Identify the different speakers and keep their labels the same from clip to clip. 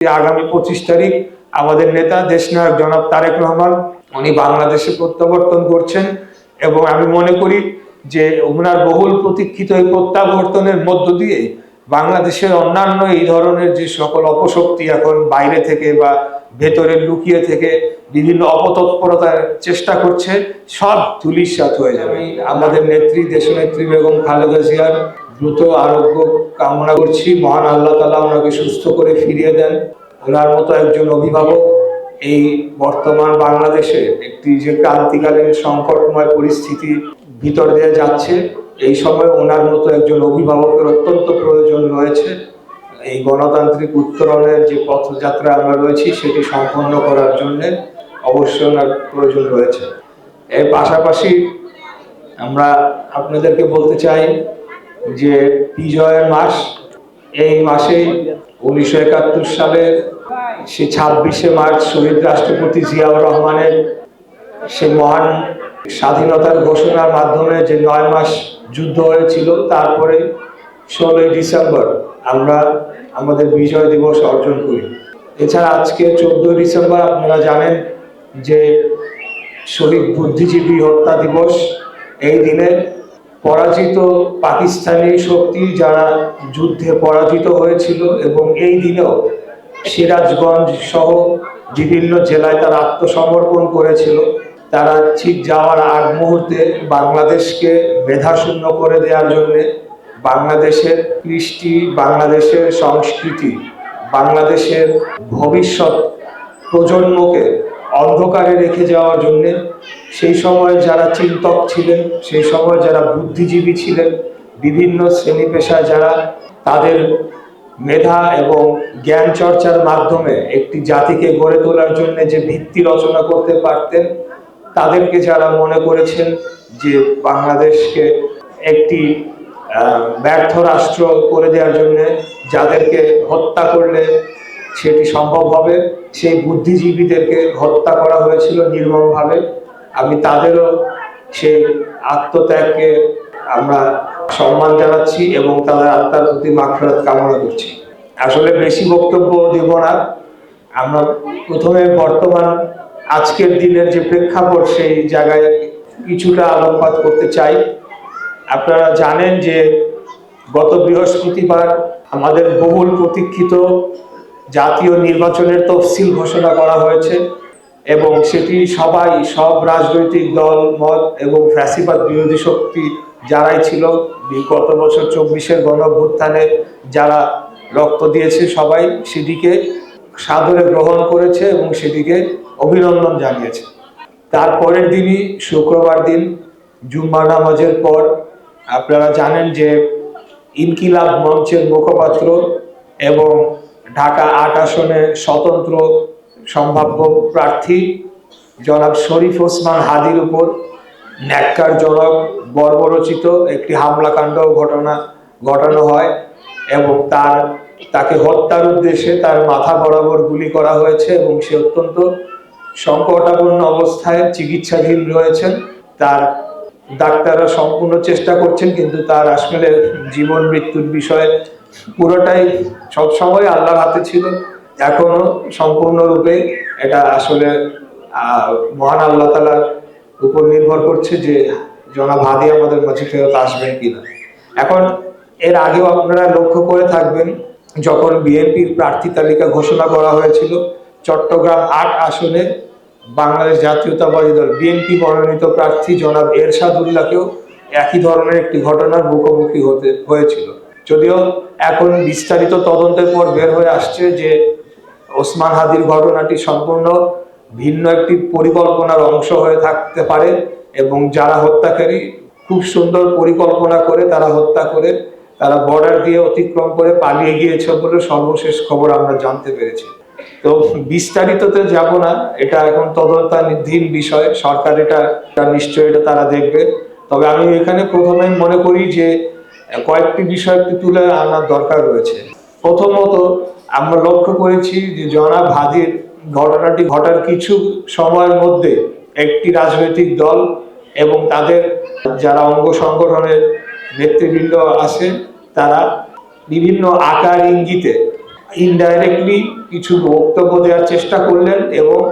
Speaker 1: আগামী পঁচিশ তারিখ আমাদের নেতা, দেশনায়ক জনাব তারেক রহমান, উনি বাংলাদেশে প্রত্যাবর্তন করছেন এবং আমি মনে করি যে ওনার বহুল প্রতীক্ষিত এই প্রত্যাবর্তনের মধ্য দিয়ে বাংলাদেশের অন্যান্য এই ধরনের যে সকল অপশক্তি এখন বাইরে থেকে বা ভেতরে লুকিয়ে থেকে বিভিন্ন অপতৎপরতার চেষ্টা করছে, সব ধুলিস্বাত হয়ে যাবে। আমাদের নেত্রী, দেশনেত্রী বেগম খালেদা জিয়ার দ্রুত আরোগ্য কামনা করছি। মহান আল্লাহ তালা ওনাকে সুস্থ করে ফিরিয়ে দেন। ওনার মতো একজন অভিভাবক এই বর্তমান বাংলাদেশে একটি যে ক্রান্তিকালীন সংকটময় পরিস্থিতি ভিতর দিয়ে যাচ্ছে, এই সময় ওনার মতো একজন অভিভাবকের অত্যন্ত প্রয়োজন রয়েছে। এই গণতান্ত্রিক উত্তরণের যে পথযাত্রা আমরা রয়েছি, সেটি সম্পন্ন করার জন্য অবশ্যই ওনার প্রয়োজন রয়েছে। এর পাশাপাশি আমরা আপনাদেরকে বলতে চাই যে বিজয়ের মাস, এই মাসেই উনিশশো একাত্তর সালের সে ছাব্বিশে মার্চ শহীদ রাষ্ট্রপতি জিয়াউর রহমানের সে মহান স্বাধীনতার ঘোষণার মাধ্যমে যে নয় মাস যুদ্ধ হয়েছিল, তারপরে ষোলোই ডিসেম্বর আমরা আমাদের বিজয় দিবস অর্জন করি। এছাড়া আজকে চোদ্দই ডিসেম্বর আপনারা জানেন যে শহীদ বুদ্ধিজীবী হত্যা দিবস, এই দিনে পরাজিত পাকিস্তানি শক্তি যারা যুদ্ধে পরাজিত হয়েছিল এবং এই দিনেও সিরাজগঞ্জ সহ বিভিন্ন জেলায় তারা আত্মসমর্পণ করেছিল, তারা ঠিক যাওয়ার আগ মুহূর্তে বাংলাদেশকে মেধাশূন্য করে দেওয়ার জন্য বাংলাদেশের কৃষ্টি, বাংলাদেশের সংস্কৃতি, বাংলাদেশের ভবিষ্যৎ প্রজন্মকে অন্ধকারে রেখে যাওয়ার জন্য, সেই সময় যারা চিন্তক ছিলেন, সেই সময় যারা বুদ্ধিজীবী ছিলেন, বিভিন্ন শ্রেণি পেশায় যারা, তাদের মেধা এবং জ্ঞান চর্চার মাধ্যমে একটি জাতিকে গড়ে তোলার জন্য যে ভিত্তি রচনা করতে পারতেন, তাদেরকে যারা মনে করেছেন যে বাংলাদেশকে একটি ব্যর্থ রাষ্ট্র করে দেওয়ার জন্য, যাদেরকে হত্যা করলে সেটি সম্ভব হবে। সেই বুদ্ধিজীবীদেরকে হত্যা করা হয়েছিল নির্মমভাবে। আমি তাদেরও সেই আত্মত্যাগকে আমরা সম্মান জানাচ্ছি এবং তাদের আত্মার প্রতি মাফরাত কামনা করছি। আসলে বেশি বক্তব্য দেব না। আমরা প্রথমে বর্তমান আজকের দিনের যে প্রেক্ষাপট, সেই জায়গায় কিছুটা আলোকপাত করতে চাই। আপনারা জানেন যে গত বৃহস্পতিবার আমাদের বহুল প্রতীক্ষিত জাতীয় নির্বাচনের তফসিল ঘোষণা করা হয়েছে এবং সেটি সবাই, সব রাজনৈতিক দল, মত এবং ফ্যাসিবাদ বিরোধী শক্তি যারাই ছিল গত বছর চব্বিশের গণভ্যুত্থানে যারা রক্ত দিয়েছে সবাই, সেটিকে সাদরে গ্রহণ করেছে এবং সেটিকে অভিনন্দন জানিয়েছে। তারপরের দিনই, শুক্রবার দিন জুম্মা নামাজের পর, আপনারা জানেন যে ইনকিলাব মঞ্চের মুখপাত্র এবং ঢাকা আট আসনে স্বতন্ত্র সম্ভাব্য প্রার্থী জনাব শরীফ ওসমান হাদির উপর ন্যাক্কারজনক বর্বরচিত একটি হামলাকাণ্ড ঘটনা, ঘটানো হয় এবং তার, তাকে হত্যার উদ্দেশ্যে তার মাথা বরাবর গুলি করা হয়েছে এবং সে অত্যন্ত সংকটাপন্ন অবস্থায় চিকিৎসাধীন রয়েছেন। তার ডাক্তাররা সম্পূর্ণ চেষ্টা করছেন, কিন্তু তার আসলে জীবন মৃত্যুর বিষয়ে পুরোটাই সবসময় আল্লাহর হাতে ছিল। এখনও সম্পূর্ণরূপে এটা আসলে মহান আল্লাহ তালার উপর নির্ভর করছে যে জনাব হাদি আমাদের মাঝে ফেরত আসবেন কিনা। এখন এর আগেও আপনারা লক্ষ্য করে থাকবেন, যখন বিএনপির প্রার্থী তালিকা ঘোষণা করা হয়েছিল, চট্টগ্রাম আট আসনে বাংলাদেশ জাতীয়তাবাদী দল, বিএনপি মনোনীত প্রার্থী জনাব এরশাদুল্লাহকেও একই ধরনের একটি ঘটনার মুখোমুখি হতে হয়েছিল। যদিও এখন বিস্তারিত তদন্তের পর বের হয়ে আসছে যে ওসমান হাদির ঘটনাটি সম্পূর্ণ ভিন্ন একটি পরিকল্পনার অংশ হয়ে থাকতে পারে এবং যারা হত্যাকারী খুব সুন্দর পরিকল্পনা করে তারা হত্যা করে, তারা বর্ডার দিয়ে অতিক্রম করে পালিয়ে গিয়েছে বলে সর্বশেষ খবর আমরা জানতে পেরেছি। তো বিস্তারিততে যাব না, এটা এখন তদন্তাধীন বিষয়, সরকার এটা নিশ্চয়ই এটা তারা দেখবে। তবে আমি এখানে প্রথমে মনে করি যে কয়েকটি বিষয় তুলে আনার দরকার রয়েছে। প্রথমত, আমরা লক্ষ্য করেছি যে জনাব হাদির ঘটনাটি ঘটার কিছু সময়ের মধ্যে একটি রাজনৈতিক দল এবং তাদের যারা অঙ্গ সংগঠনের নেতৃবৃন্দ আছে, তারা বিভিন্ন আকার ইঙ্গিতে ইনডাইরেক্টলি কিছু বক্তব্য দেওয়ার চেষ্টা করলেন এবং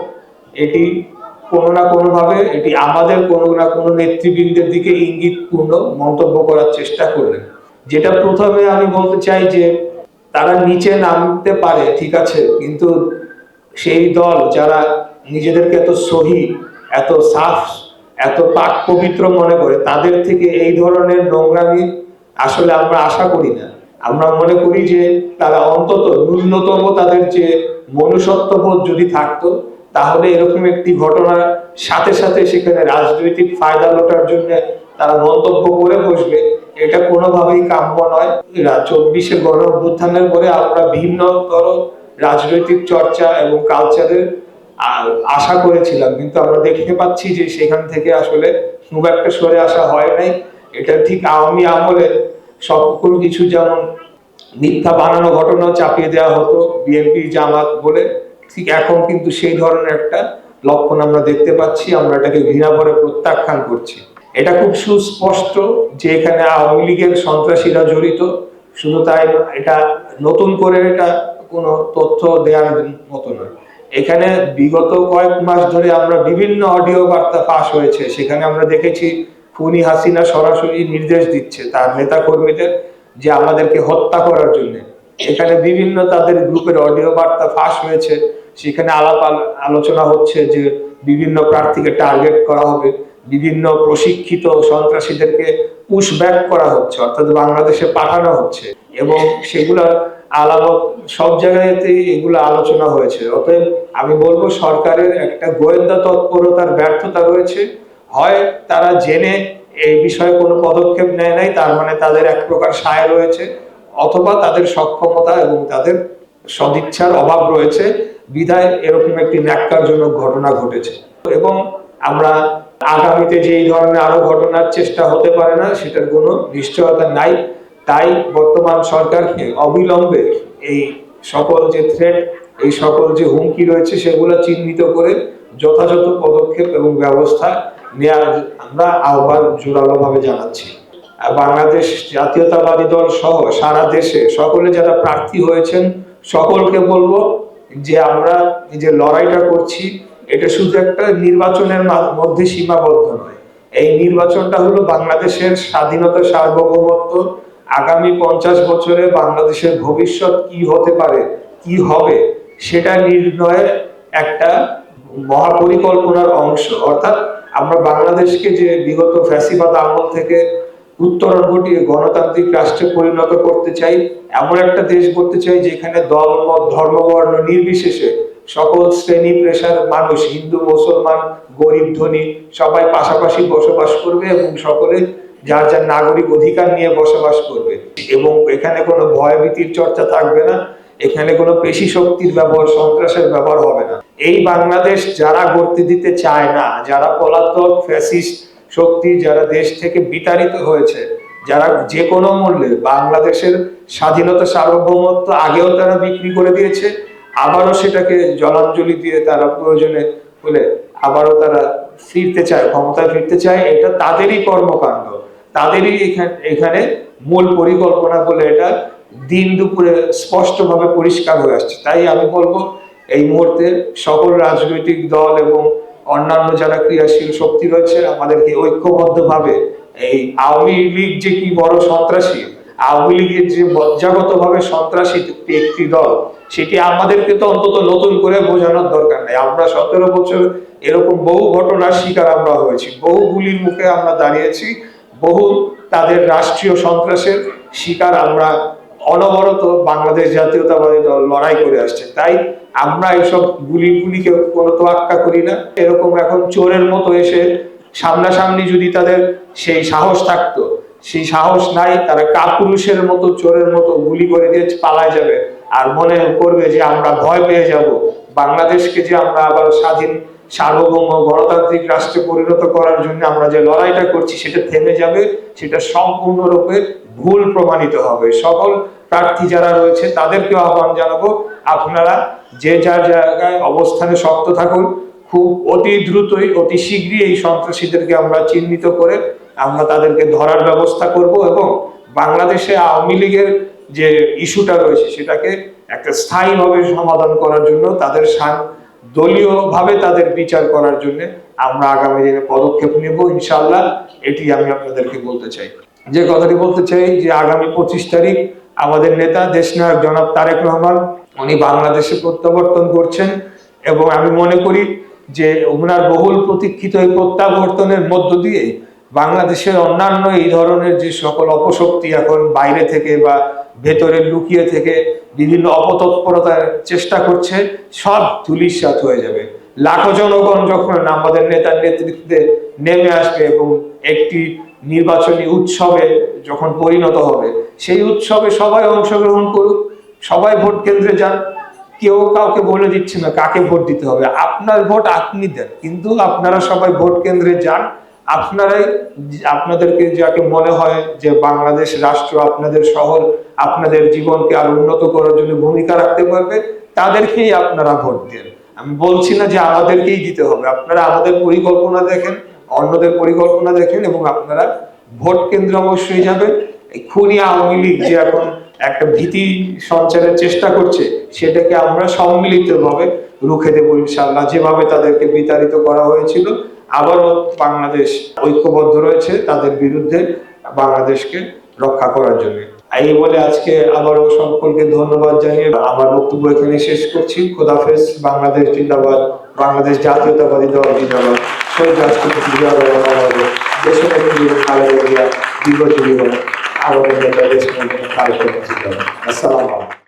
Speaker 1: এটি কোনো না কোনোভাবে, এটি আমাদের কোনো না কোনো নেতৃবৃন্দের দিকে ইঙ্গিতপূর্ণ মন্তব্য করার চেষ্টা করলেন। যেটা প্রথমে আমি বলতে চাই যে, তারা নিচে নামতে পারে, ঠিক আছে, কিন্তু সেই দল যারা নিজেদেরকে এত সহি, এত সাফ, এত পাক পবিত্র মনে করে, তাদের থেকে এই ধরনের নোংরামি আসলে আমরা আশা করি না। আমরা মনে করি যে তারা অন্তত ন্যূনতম তাদের যে মনুষ্যত্ববোধ যদি থাকতো, তাহলে এরকম একটি ঘটনার সাথে সাথে সেখানে রাজনৈতিক ফায়দা লোটার জন্য তারা মন্তব্য করে বসবে, এটা কোনোভাবেই কাম্য নয়। চব্বিশে গণ অভ্যুত্থানের পরে আমরা ভিন্নতর রাজনৈতিক চর্চা এবং কালচারের আশা করেছিলাম, কিন্তু আমরা দেখতে পাচ্ছি যে সেখান থেকে আসলে খুব একটা সরে আসা হয় নাই। এটা ঠিক আওয়ামী আমলে সকল কিছু যেমন মিথ্যা বানানো ঘটনা চাপিয়ে দেওয়া হতো বিএনপি জামাত বলে। ঠিক এখন কিন্তু সেই ধরনের একটা লক্ষণ আমরা দেখতে পাচ্ছি, আমরা এটাকে ঘৃণা করে প্রত্যাখ্যান করছি। এটা খুব সুস্পষ্ট যে এখানে আওয়ামী লীগের সন্ত্রাসীরা জড়িত। শুধু তাই এটা নতুন করে এটা কোনো তথ্য দেওয়ার মতো নয় এখানে বিগত কয়েক মাস ধরে আমরা বিভিন্ন অডিও বার্তা ফাঁস হয়েছে। সেখানে আমরা দেখেছি খুনি হাসিনা সরাসরি নির্দেশ দিচ্ছে তার নেতা কর্মীদের যে আমাদেরকে হত্যা করার জন্য। এখানে বিভিন্ন তাদের গ্রুপের অডিও বার্তা ফাঁস হয়েছে। সেখানে আলাপ আল- আলোচনা হচ্ছে যে বিভিন্ন প্রার্থীকে টার্গেট করা হবে। বিভিন্ন প্রশিক্ষিত সন্ত্রাসীদেরকে পুশ ব্যাক করা হচ্ছে, অর্থাৎ বাংলাদেশে পাঠানো হচ্ছে। এবং সেগুলা আলামত, সব জায়গাতেই এগুলো আলোচনা হয়েছে। অতএব আমি বলব সরকারের একটা গোয়েন্দা তৎপরতার ব্যর্থতা রয়েছে। হয় তারা জেনে এই বিষয়ে কোনো পদক্ষেপ নেয় নাই, তার মানে তাদের এক প্রকার সায় রয়েছে, অথবা তাদের সক্ষমতা এবং তাদের সদিচ্ছার অভাব রয়েছে, বিধায় এরকম একটি ন্যাক্কারজনক ঘটনা ঘটেছে। এবং আমরা আগামীতে যে এই ধরনের আরও ঘটনার চেষ্টা হতে পারে না, সেটার কোনো নিশ্চয়তা নাই। তাই বর্তমান সরকারকে অবিলম্বে এই সকল যে থ্রেট এই সকল যে হুমকি রয়েছে, সেগুলো চিহ্নিত করে যথাযথ পদক্ষেপ এবং ব্যবস্থা নেওয়ার আমরা আহ্বান জানাচ্ছি। বাংলাদেশ জাতীয়তাবাদী দল সহ সারা দেশে সকলে যারা প্রার্থী হয়েছেন, সকলকে বলব যে আমরা যে লড়াইটা করছি, এটা শুধু একটা নির্বাচনের মধ্যে সীমাবদ্ধ নয়। এই নির্বাচনটা হলো বাংলাদেশের স্বাধীনতা সার্বভৌমত্ব। আগামী পঞ্চাশ বছরে বাংলাদেশের ভবিষ্যৎ কি হতে পারে, কি হবে, সেটা নির্ণয়ের একটা মহাপরিকল্পনার অংশ। অর্থাৎ আমরা বাংলাদেশকে যে বিগত ফ্যাসিবাদ আমল থেকে উত্তরণ ঘটিয়ে গণতান্ত্রিক রাষ্ট্রে পরিণত করতে চাই, এমন একটা দেশ করতে চাই যেখানে দল, মত ধর্ম বর্ণ নির্বিশেষে সকল শ্রেণি পেশার মানুষ, হিন্দু, মুসলমান, গরিব, ধনী, সবাই পাশাপাশি বসবাস করবে এবং সকলে যার যার নাগরিক অধিকার নিয়ে বসবাস করবে। এবং এখানে কোনো ভয়ভীতির চর্চা থাকবে না, এখানে কোনো পেশি শক্তির ব্যবহার, সন্ত্রাসের ব্যবহার হবে না। এই বাংলাদেশ যারা গড়তে দিতে চায় না, যারা পলাতক, ফ্যাসিস্ট শক্তি, যারা দেশ থেকে বিতাড়িত হয়েছে, যারা যে কোনো মূল্যে বাংলাদেশের স্বাধীনতা সার্বভৌমত্ব আগেও তারা বিক্রি করে দিয়েছে, আবারও সেটাকে জলাঞ্জলি দিয়ে তারা প্রয়োজনে বলে আবারও তারা ফিরতে চায়, ক্ষমতায় ফিরতে চায়। এটা তাদেরই কর্মকাণ্ড। তাদেরই এখানে এখানে মূল পরিকল্পনা বলে এটা দিন দুপুরে স্পষ্টভাবে পরিষ্কার হয়ে আসছে। তাই আমি বলব এই মুহূর্তে সকল রাজনৈতিক দল এবং অন্যান্য যারা ক্রিয়াশীল শক্তি রয়েছে, আমাদেরকে ঐক্যবদ্ধভাবে এই আওয়ামী লীগ যে কি বড় সন্ত্রাসী, আওয়ামী লীগের যে মজ্জাগত ভাবে সন্ত্রাসী একটি দল, সেটি আমাদেরকে তো অন্তত নতুন করে বোঝানোর দরকার নেই। আমরা সতেরো বছর এরকম বহু ঘটনার শিকার আমরা হয়েছি, বহু গুলির মুখে আমরা দাঁড়িয়েছি, বহু তাদের রাষ্ট্রীয় সন্ত্রাসের শিকার আমরা অনবরত বাংলাদেশ জাতীয়তাবাদী দল লড়াই করে আসছে। তাই আমরা এইসব গুলি গুলিকে কোনো তোয়াক্কা করি না। এরকম এখন চোরের মতো এসে সামনাসামনি যদি তাদের সেই সাহস থাকতো, সেই সাহস নাই, তারা কাপুরুষের মতো, চোরের মতো গুলি করে দিয়ে পালায় যাবে। আর মনে করবে যে আমরা ভয় পেয়ে যাব। বাংলাদেশকে যে আমরা আবার স্বাধীন, সার্বভৌম, গণতান্ত্রিক রাষ্ট্রে পরিণত করার জন্য আমরা যে লড়াইটা করছি, সেটা থেমে যাবে, সেটা সম্পূর্ণরূপে ভুল প্রমাণিত হবে। সকল প্রার্থী যারা রয়েছে তাদেরকে আহ্বান জানাব। আপনারা যে যার জায়গায় অবস্থানে শক্ত থাকুন। খুব অতি দ্রুতই, অতি শীঘ্রই এই সন্ত্রাসীদেরকে আমরা চিহ্নিত করে আমরা তাদেরকে ধরার ব্যবস্থা করব এবং বাংলাদেশে আওয়ামী লীগের যে ইস্যুটা রয়েছে, সেটাকে একটা স্থায়ীভাবে সমাধান করার জন্য, তাদের সাং- দলীয়ভাবে তাদের বিচার করার জন্য আমরা আগামী দিনে পদক্ষেপ নেব ইনশাল্লাহ এটি আমি আপনাদেরকে বলতে চাই। যে কথাটি বলতে চাই যে, আগামী পঁচিশ তারিখ আমাদের নেতা দেশনায়ক জনাব তারেক রহমান, উনি বাংলাদেশে প্রত্যাবর্তন করছেন এবং আমি মনে করি যে ওনার বহুল প্রতীক্ষিত এই প্রত্যাবর্তনের মধ্য দিয়ে বাংলাদেশের অন্যান্য এই ধরনের যে সকল অপশক্তি এখন বাইরে থেকে বা ভেতরে লুকিয়ে থেকে বিভিন্ন অপতৎপরতার চেষ্টা করছে, সব ধুলিস্বাত হয়ে যাবে। লাখো জনগণ যখন আমাদের নেতার নেতৃত্বে নেমে আসবে এবং একটি নির্বাচনী উৎসবে যখন পরিণত হবে, সেই উৎসবে সবাই অংশগ্রহণ করুক, সবাই ভোট কেন্দ্রে যান। কেউ কাউকে বলে দিচ্ছে না কাকে ভোট দিতে হবে। আপনার ভোট আপনি দেন, কিন্তু আপনারা সবাই ভোট কেন্দ্রে যান। আপনারাই আপনাদেরকে যাকে মনে হয় যে বাংলাদেশ রাষ্ট্র আপনাদের শহর, আপনাদের জীবনকে আরও উন্নত করার জন্য ভূমিকা রাখতে পারবে, তাদেরকেই আপনারা ভোট দেন। আমি বলছি না যে আমাদেরকেই দিতে হবে। আপনারা আমাদের পরিকল্পনা দেখেন, অন্যদের পরিকল্পনা দেখেন এবং আপনারা ভোট কেন্দ্র অবশ্যই যাবেন। এই খুনি আওয়ামী লীগ যে এখন একটা ভীতি সঞ্চারের চেষ্টা করছে, সেটাকে আমরা সম্মিলিতভাবে রুখে দেবো ইনশাল্লাহ যেভাবে তাদেরকে বিতাড়িত করা হয়েছিল। আবারও বাংলাদেশ ঐক্যবদ্ধ রয়েছে তাদের বিরুদ্ধে বাংলাদেশকে রক্ষা করার জন্য। এই বলে আজকে আবারও সকলকে ধন্যবাদ জানিয়ে আমার বক্তব্য এখানে শেষ করছি। খোদাফেজ বাংলাদেশ জিন্দাবাদ, বাংলাদেশ জাতীয়তাবাদী দল জিন্দাবাদ। শহীদ রাষ্ট্রপতি দেশের দেশ আসসালামু